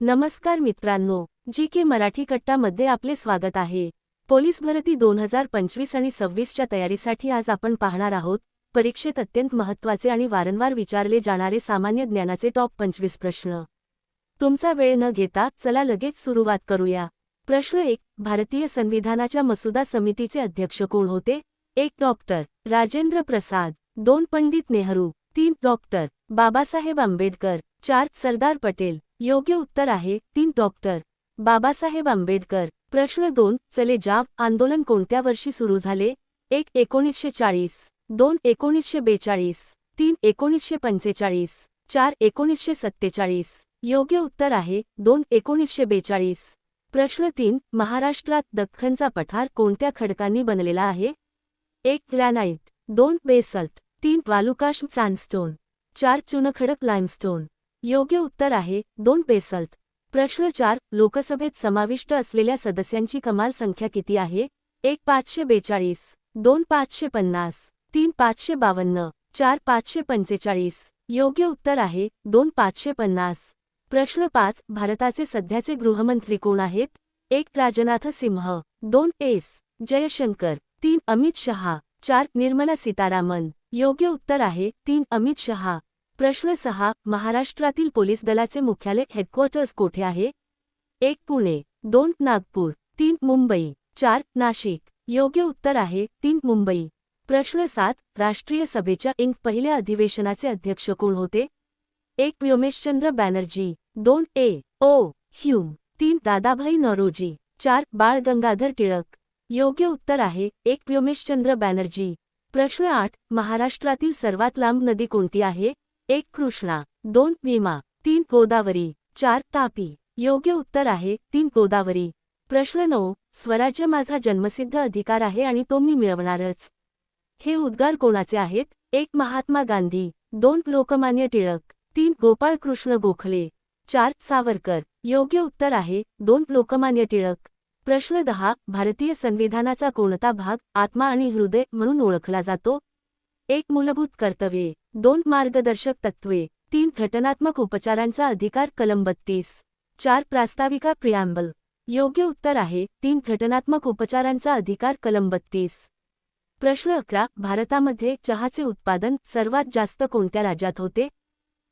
नमस्कार मित्रांनो जी के मराठी कट्टामध्ये आपले स्वागत आहे. पोलीस भरती दोन हजार पंचवीस आणि सव्वीसच्या तयारीसाठी आज आपण पाहणार आहोत परीक्षेत अत्यंत महत्त्वाचे आणि वारंवार विचारले जाणारे सामान्य ज्ञानाचे टॉप पंचवीस प्रश्न. तुमचा वेळ न घेता चला लगेच सुरुवात करूया. प्रश्न एक भारतीय संविधानाच्या मसुदा समितीचे अध्यक्ष कोण होते? एक डॉक्टर राजेंद्र प्रसाद दोन पंडित नेहरू तीन डॉक्टर बाबासाहेब आंबेडकर चार सरदार पटेल योग्य उत्तर आहे तीन डॉक्टर. बाबासाहेब आंबेडकर. प्रश्न दोन चले जाव आंदोलन कोणत्या वर्षी सुरू झाले? एक एकोणीसशे चाळीस. दोन एकोणीसशे बेचाळीस. तीन एकोणीसशे पंचेचाळीस. चार एकोणीसशे सत्तेचाळीस. योग्य उत्तर आहे दोन एकोणीसशे बेचाळीस. प्रश्न तीन महाराष्ट्रात दख्खनचा पठार कोणत्या खडकांनी बनलेला आहे? एक ग्रॅनाइट. दोन बेसल्ट. तीन वालुकाश सँडस्टोन चार चुनखडक लाईमस्टोन योग्य उत्तर आहे दोन पेसल्ट. प्रश्न चार लोकसभेत समाविष्ट असलेल्या सदस्यांची कमाल संख्या किती आहे? एक पाचशे बेचाळीस दोन पाचशे पन्नास तीन पाचशे बावन्न चार पाचशे पंचेचाळीस. योग्य उत्तर आहे दोन पाचशे पन्नास. प्रश्न पाच भारताचे सध्याचे गृहमंत्री कोण आहेत? एक राजनाथ सिंह दोन एस जयशंकर तीन अमित शहा चार निर्मला सीतारामन. योग्य उत्तर आहे तीन अमित शहा. प्रश्न सहा महाराष्ट्रातील पोलीस दलाचे मुख्यालय हेडक्वार्टर्स कोठे आहे? एक पुणे. दोन नागपूर. तीन मुंबई. चार नाशिक. योग्य उत्तर आहे तीन मुंबई. प्रश्न सात राष्ट्रीय सभेच्या इंक पहिल्या अधिवेशनाचे अध्यक्ष कोण होते? एक व्योमेशचंद्र बॅनर्जी. दोन ए ओ ह्यूम. तीन दादाभाई नौरोजी. चार बाळ गंगाधर टिळक. योग्य उत्तर आहे एक व्योमेशचंद्र बॅनर्जी. प्रश्न आठ महाराष्ट्रातील सर्वात लांब नदी कोणती आहे? एक कृष्णा दोन भीमा तीन गोदावरी चार तापी. योग्य उत्तर आहे तीन गोदावरी. प्रश्न नऊ स्वराज्य माझा जन्मसिद्ध अधिकार आहे आणि तो मी मिळवणारच. हे उद्गार कोणाचे आहेत? एक महात्मा गांधी दोन लोकमान्य टिळक तीन गोपाळ कृष्ण गोखले चार सावरकर. योग्य उत्तर आहे दोन लोकमान्य टिळक. प्रश्न दहा भारतीय संविधानाचा कोणता भाग आत्मा आणि हृदय म्हणून ओळखला जातो? एक मूलभूत कर्तव्ये. दोन मार्गदर्शक तत्त्वे तीन घटनात्मक उपचारांचा अधिकार कलम बत्तीस चार प्रास्ताविका प्रियांबल योग्य उत्तर आहे तीन घटनात्मक उपचारांचा अधिकार कलम बत्तीस. प्रश्न अकरा भारतामध्ये चहाचे उत्पादन सर्वात जास्त कोणत्या राज्यात होते?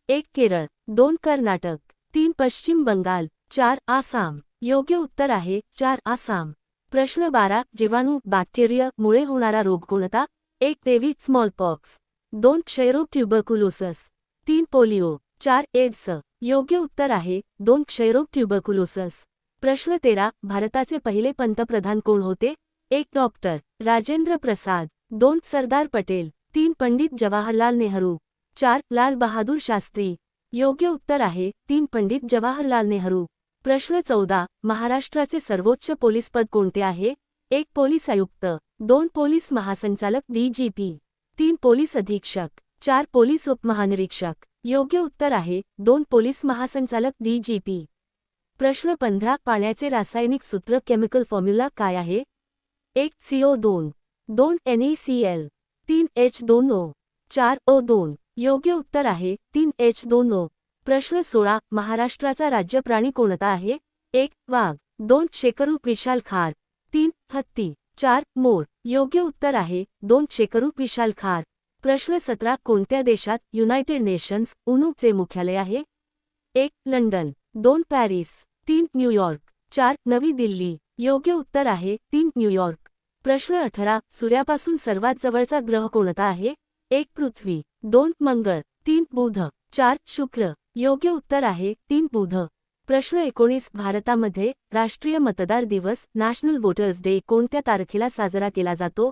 एक केरळ. दोन कर्नाटक. तीन पश्चिम बंगाल. चार आसाम. योग्य उत्तर आहे चार आसाम. प्रश्न बारा जीवाणू बॅक्टेरिया मुळे होणारा रोग कोणता? एक देवी स्मॉलपॉक्स. दोन क्षयरोग ट्युबरकुलोसस तीन पोलिओ चार एड्स. योग्य उत्तर आहे दोन क्षयरोग ट्युबरकुलोसस प्रश्न तेरा भारताचे पहिले पंतप्रधान कोण होते? एक डॉक्टर राजेंद्र प्रसाद. दोन सरदार पटेल. तीन पंडित जवाहरलाल नेहरू. चार लाल बहादूर शास्त्री. योग्य उत्तर आहे तीन पंडित जवाहरलाल नेहरू. प्रश्न चौदा महाराष्ट्राचे सर्वोच्च पोलीस पद कोणते आहे? एक पोलीस आयुक्त. दोन पोलीस महासंचालक डीजीपी तीन पोलीस अधीक्षक चार पोलीस उपमहानिरीक्षक. योग्य उत्तर आहे दोन पोलीस महासंचालक डीजीपी प्रश्न पंधरा पाण्याचे रासायनिक सूत्र केमिकल फॉर्म्युला काय आहे? एक सीओ दोन. दोन एल तीन एच दोन ओ चार ओ दोन. योग्य उत्तर आहे तीन एच दोन ओ प्रश्न सोळा महाराष्ट्राचा राज्य प्राणी कोणता आहे? एक वाघ. दोन शेकरू विशाल खार. तीन हत्ती. चार मोर. योग्य उत्तर आहे. दोन शेकरूप विशाल खार. प्रश्न सतरा कोणत्या देशात युनायटेड नेशन्स उनूचे मुख्यालय आहे? एक लंडन. दोन पॅरिस. तीन न्यूयॉर्क चार नवी दिल्ली. योग्य उत्तर आहे. तीन न्यूयॉर्क प्रश्न अठरा सूर्यापासून सर्वात जवळचा ग्रह कोणता आहे? एक पृथ्वी. दोन मंगळ. तीन बुध. चार शुक्र. योग्य उत्तर आहे. तीन बुध. प्रश्न एकोणीस भारतामध्ये राष्ट्रीय मतदार दिवस नॅशनल वोटर्स डे कोणत्या तारखेला साजरा केला जातो?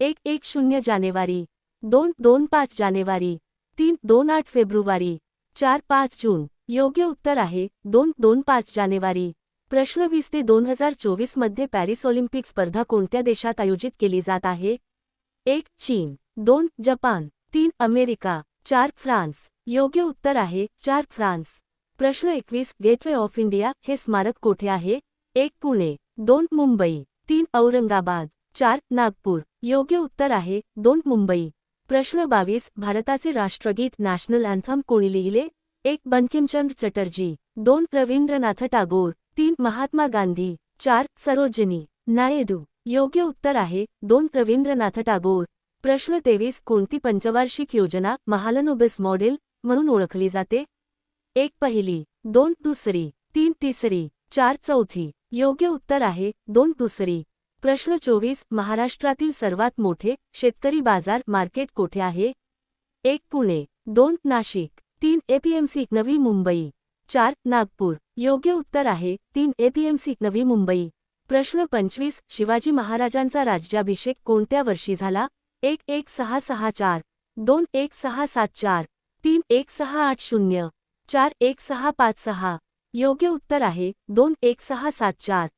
एक एक शून्य जानेवारी दोन दोन पाच जानेवारी तीन दोन आठ फेब्रुवारी चार पाच जून योग्य उत्तर आहे दोन दोन पाच जानेवारी. प्रश्न वीस ते दोन हजार चोवीसमध्ये पॅरिस ऑलिम्पिक स्पर्धा कोणत्या देशात आयोजित केली जात आहे? एक चीन दोन जपान तीन अमेरिका चार फ्रान्स. योग्य उत्तर आहे चार फ्रान्स. प्रश्न एकवीस गेटवे ऑफ इंडिया हे स्मारक कोठे आहे? एक पुणे. दोन मुंबई. तीन औरंगाबाद. चार नागपूर. योग्य उत्तर आहे दोन मुंबई. प्रश्न बावीस भारताचे राष्ट्रगीत नॅशनल अँथम कोणी लिहिले? एक बंकिमचंद्र चटर्जी. दोन रवींद्रनाथ टागोर. तीन महात्मा गांधी. चार सरोजिनी. नायडू. योग्य उत्तर आहे दोन रवींद्रनाथ टागोर. प्रश्न तेवीस कोणती पंचवार्षिक योजना महालनोबिस मॉडेल म्हणून ओळखली जाते? एक पहिली दोन दुसरी तीन तिसरी चार चौथी. योग्य उत्तर आहे दोन दुसरी. प्रश्न चोवीस महाराष्ट्रातील सर्वात मोठे शेतकरी बाजार मार्केट कोठे आहे? एक पुणे. दोन नाशिक. तीन एपीएमसी नवी मुंबई. चार नागपूर. योग्य उत्तर आहे तीन एपीएमसी नवी मुंबई. प्रश्न पंचवीस शिवाजी महाराजांचा राज्याभिषेक कोणत्या वर्षी झाला? एक एक सहा सहा चार. दोन एक सहा सात चार. तीन एक सहा आठ शून्य. चार एक सहा पाच सहा. योग्य उत्तर आहे दोन एक सहा सात चार.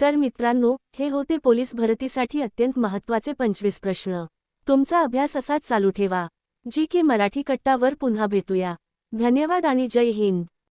तर मित्रांनो हे होते पोलीस भरतीसाठी अत्यंत महत्त्वाचे पंचवीस प्रश्न. तुमचा अभ्यास असाच चालू ठेवा. जी के मराठी कट्टावर पुन्हा भेटूया. धन्यवाद आणि जय हिंद.